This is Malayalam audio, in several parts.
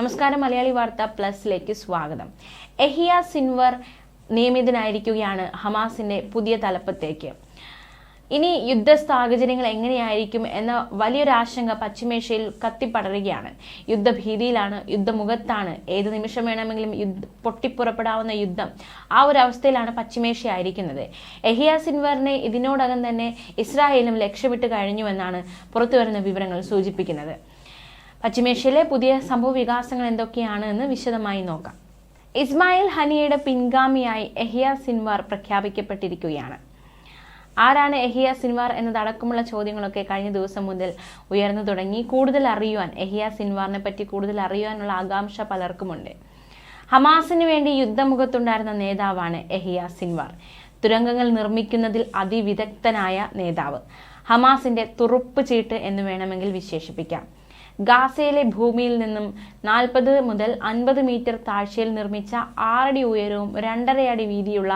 നമസ്കാരം മലയാളി വാർത്ത പ്ലസിലേക്ക് സ്വാഗതം. എഹിയ സിൻവർ നിയമിതനായിരിക്കുകയാണ് ഹമാസിന്റെ പുതിയ തലപ്പത്തേക്ക്. ഇനി യുദ്ധ സാഹചര്യങ്ങൾ എങ്ങനെയായിരിക്കും എന്ന വലിയൊരു ആശങ്ക പശ്ചിമേഷ്യയിൽ കത്തിപ്പടരുകയാണ്. യുദ്ധഭീതിയിലാണ് യുദ്ധമുഖത്താണ് ഏത് നിമിഷം വേണമെങ്കിലും യുദ്ധ പൊട്ടിപ്പുറപ്പെടാവുന്ന യുദ്ധം ആ ഒരു അവസ്ഥയിലാണ് പശ്ചിമേഷ്യ ആയിരിക്കുന്നത്. എഹിയ സിൻവറിനെ ഇതിനോടകം തന്നെ ഇസ്രായേലും ലക്ഷ്യമിട്ട് കഴിഞ്ഞുവെന്നാണ് പുറത്തുവരുന്ന വിവരങ്ങൾ സൂചിപ്പിക്കുന്നത്. പശ്ചിമേഷ്യയിലെ പുതിയ സംഭവ വികാസങ്ങൾ എന്തൊക്കെയാണ് എന്ന് വിശദമായി നോക്കാം. ഇസ്മായിൽ ഹനിയുടെ പിൻഗാമിയായി എഹിയ സിൻവാർ പ്രഖ്യാപിക്കപ്പെട്ടിരിക്കുകയാണ്. ആരാണ് എഹിയ സിൻവാർ എന്നതടക്കമുള്ള ചോദ്യങ്ങളൊക്കെ കഴിഞ്ഞ ദിവസം മുതൽ ഉയർന്നു തുടങ്ങി. കൂടുതൽ അറിയുവാൻ എഹിയ സിൻവാറിനെ പറ്റി കൂടുതൽ അറിയുവാനുള്ള ആകാംക്ഷ പലർക്കുമുണ്ട്. ഹമാസിന് വേണ്ടി യുദ്ധമുഖത്തുണ്ടായിരുന്ന നേതാവാണ് എഹിയ സിൻവാർ. തുരങ്കങ്ങൾ നിർമ്മിക്കുന്നതിൽ അതിവിദഗ്ധനായ നേതാവ്. ഹമാസിന്റെ തുറുപ്പ് ചീട്ട് എന്ന് വേണമെങ്കിൽ വിശേഷിപ്പിക്കാം. ഗാസയിലെ ഭൂമിയിൽ നിന്നും നാൽപ്പത് മുതൽ അൻപത് മീറ്റർ താഴ്ചയിൽ നിർമ്മിച്ച ആറടി ഉയരവും രണ്ടരയടി വീതിയുള്ള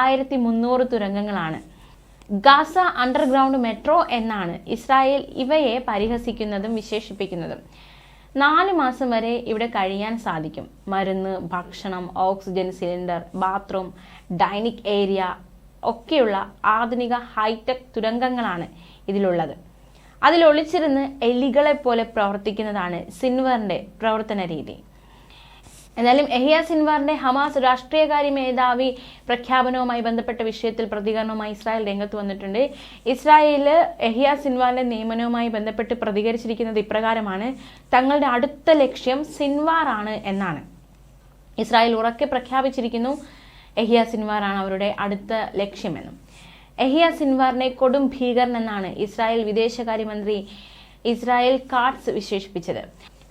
ആയിരത്തി മുന്നൂറ് തുരങ്കങ്ങളാണ്. ഗാസ അണ്ടർഗ്രൗണ്ട് മെട്രോ എന്നാണ് ഇസ്രായേൽ ഇവയെ പരിഹസിക്കുന്നതും വിശേഷിപ്പിക്കുന്നതും. നാല് മാസം വരെ ഇവിടെ കഴിയാൻ സാധിക്കും. മരുന്ന് ഭക്ഷണം oxygen cylinder bathroom dining area ഒക്കെയുള്ള ആധുനിക ഹൈടെക് തുരങ്കങ്ങളാണ് ഇതിലുള്ളത്. അതിൽ ഒളിച്ചിരുന്ന് എലികളെ പോലെ പ്രവർത്തിക്കുന്നതാണ് സിൻവറിന്റെ പ്രവർത്തന രീതി എന്നാലും എഹിയ സിൻവാറിന്റെ ഹമാസ് രാഷ്ട്രീയകാര്യ മേധാവി പ്രഖ്യാപനവുമായി ബന്ധപ്പെട്ട വിഷയത്തിൽ പ്രതികരണവുമായി ഇസ്രായേൽ രംഗത്ത് വന്നിട്ടുണ്ട്. ഇസ്രായേൽ എഹിയ സിൻവാറിന്റെ നിയമനവുമായി ബന്ധപ്പെട്ട് പ്രതികരിച്ചിരിക്കുന്നത് ഇപ്രകാരമാണ്. തങ്ങളുടെ അടുത്ത ലക്ഷ്യം സിൻവാർ ആണ് എന്നാണ്. ഇസ്രായേൽ ഉറക്കെ പ്രഖ്യാപിച്ചിരിക്കുന്നു എഹിയ സിൻവാറാണ് അവരുടെ അടുത്ത ലക്ഷ്യമെന്നും. എഹിയ സിൻവാറിനെ കൊടും ഭീകരൻ എന്നാണ് ഇസ്രായേൽ വിദേശകാര്യമന്ത്രി ഇസ്രായേൽ കാട്സ് വിശേഷിപ്പിച്ചത്.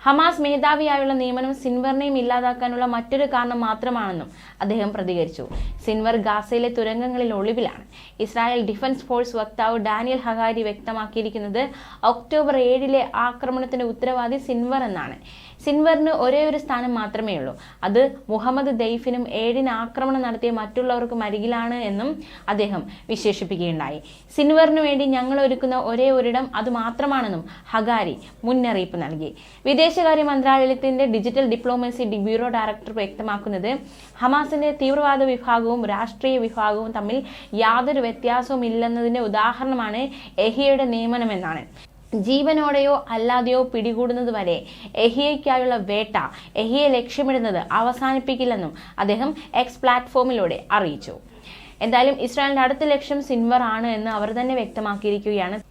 ഹമാസ് മേധാവിയായുള്ള നിയമനം സിൻവറിനെയും ഇല്ലാതാക്കാനുള്ള മറ്റൊരു കാരണം മാത്രമാണെന്നും അദ്ദേഹം പ്രതികരിച്ചു. സിൻവർ ഗാസയിലെ തുരങ്കങ്ങളിൽ ഒളിവിലാണ്. ഇസ്രായേൽ ഡിഫൻസ് ഫോഴ്സ് വക്താവ് ഡാനിയൽ ഹഗാരി വ്യക്തമാക്കിയിരിക്കുന്നത് ഒക്ടോബർ ഏഴിലെ ആക്രമണത്തിന്റെ ഉത്തരവാദി സിൻവർ എന്നാണ്. സിൻവറിന് ഒരേ ഒരു സ്ഥാനം മാത്രമേ ഉള്ളൂ. അത് മുഹമ്മദ് ദൈഫിനും ഏഴിന് ആക്രമണം നടത്തിയ മറ്റുള്ളവർക്കും അരികിലാണ് എന്നും അദ്ദേഹം വിശേഷിപ്പിക്കുകയുണ്ടായി. സിൻവറിന് വേണ്ടി ഞങ്ങൾ ഒരുക്കുന്ന ഒരേ ഒരിടം അത് മാത്രമാണെന്നും ഹഗാരി മുന്നറിയിപ്പ് നൽകി. വിദേശകാര്യ മന്ത്രാലയത്തിന്റെ ഡിജിറ്റൽ ഡിപ്ലോമസി ബ്യൂറോ ഡയറക്ടർ വ്യക്തമാക്കുന്നത് ഹമാസിന്റെ തീവ്രവാദ വിഭാഗവും രാഷ്ട്രീയ വിഭാഗവും തമ്മിൽ യാതൊരു വ്യത്യാസവും ഇല്ലെന്നതിന്റെ ഉദാഹരണമാണ് എഹിയുടെ നിയമനമെന്നാണ്. ജീവനോടെയോ അല്ലാതെയോ പിടികൂടുന്നത് വരെ എഹിയയ്ക്കായുള്ള വേട്ട എഹിയെ ലക്ഷ്യമിടുന്നത് അവസാനിപ്പിക്കില്ലെന്നും അദ്ദേഹം എക്സ് പ്ലാറ്റ്ഫോമിലൂടെ അറിയിച്ചു. എന്തായാലും ഇസ്രായേലിന്റെ അടുത്ത ലക്ഷ്യം സിൻവർ ആണ് എന്ന് അവർ തന്നെ വ്യക്തമാക്കിയിരിക്കുകയാണ്.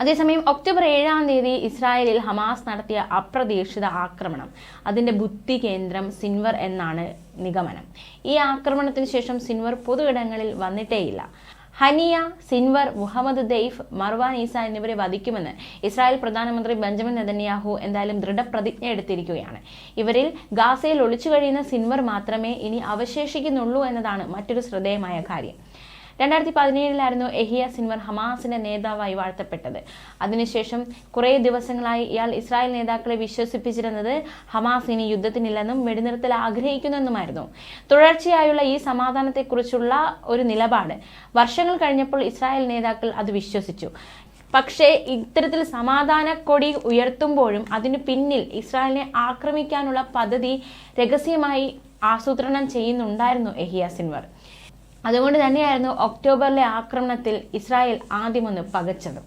അതേസമയം ഒക്ടോബർ ഏഴാം തീയതി ഇസ്രായേലിൽ ഹമാസ് നടത്തിയ അപ്രതീക്ഷിത ആക്രമണം. അതിന്റെ ബുദ്ധി കേന്ദ്രം സിൻവർ എന്നാണ് നിഗമനം. ഈ ആക്രമണത്തിന് ശേഷം സിൻവർ പൊതു ഇടങ്ങളിൽ വന്നിട്ടേയില്ല. Haniyeh Sinwar Muhammad Deif Marwan Issa എന്നിവരെ വധിക്കുമെന്ന് ഇസ്രായേൽ പ്രധാനമന്ത്രി ബെഞ്ചമിൻ നെതന്യാഹു എന്തായാലും ദൃഢപ്രതിജ്ഞ എടുത്തിരിക്കുകയാണ്. ഇവരിൽ ഗാസയിൽ ഒളിച്ചു കഴിയുന്ന സിൻവർ മാത്രമേ ഇനി അവശേഷിക്കുന്നുള്ളൂ എന്നതാണ് മറ്റൊരു ശ്രദ്ധേയമായ കാര്യം. രണ്ടായിരത്തി പതിനേഴിലായിരുന്നു എഹിയ സിൻവർ ഹമാസിന്റെ നേതാവായി വാഴ്ത്തപ്പെട്ടത്. അതിനുശേഷം കുറേ ദിവസങ്ങളായി ഇയാൾ ഇസ്രായേൽ നേതാക്കളെ വിശ്വസിപ്പിച്ചിരുന്നത് ഹമാസ് ഇനി യുദ്ധത്തിനില്ലെന്നും വെടിനിർത്തൽ ആഗ്രഹിക്കുന്നെന്നുമായിരുന്നു തുടർച്ചയായുള്ള ഈ സമാധാനത്തെക്കുറിച്ചുള്ള ഒരു നിലപാട് വർഷങ്ങൾ കഴിഞ്ഞപ്പോൾ ഇസ്രായേൽ നേതാക്കൾ അത് വിശ്വസിച്ചു. പക്ഷേ ഇത്തരത്തിൽ സമാധാന കൊടി ഉയർത്തുമ്പോഴും അതിനു പിന്നിൽ ഇസ്രായേലിനെ ആക്രമിക്കാനുള്ള പദ്ധതി രഹസ്യമായി ആസൂത്രണം ചെയ്യുന്നുണ്ടായിരുന്നു എഹിയ സിൻവർ. അതുകൊണ്ട് തന്നെയായിരുന്നു ഒക്ടോബറിലെ ആക്രമണത്തിൽ ഇസ്രായേൽ ആദ്യമൊന്ന് പകച്ചത്.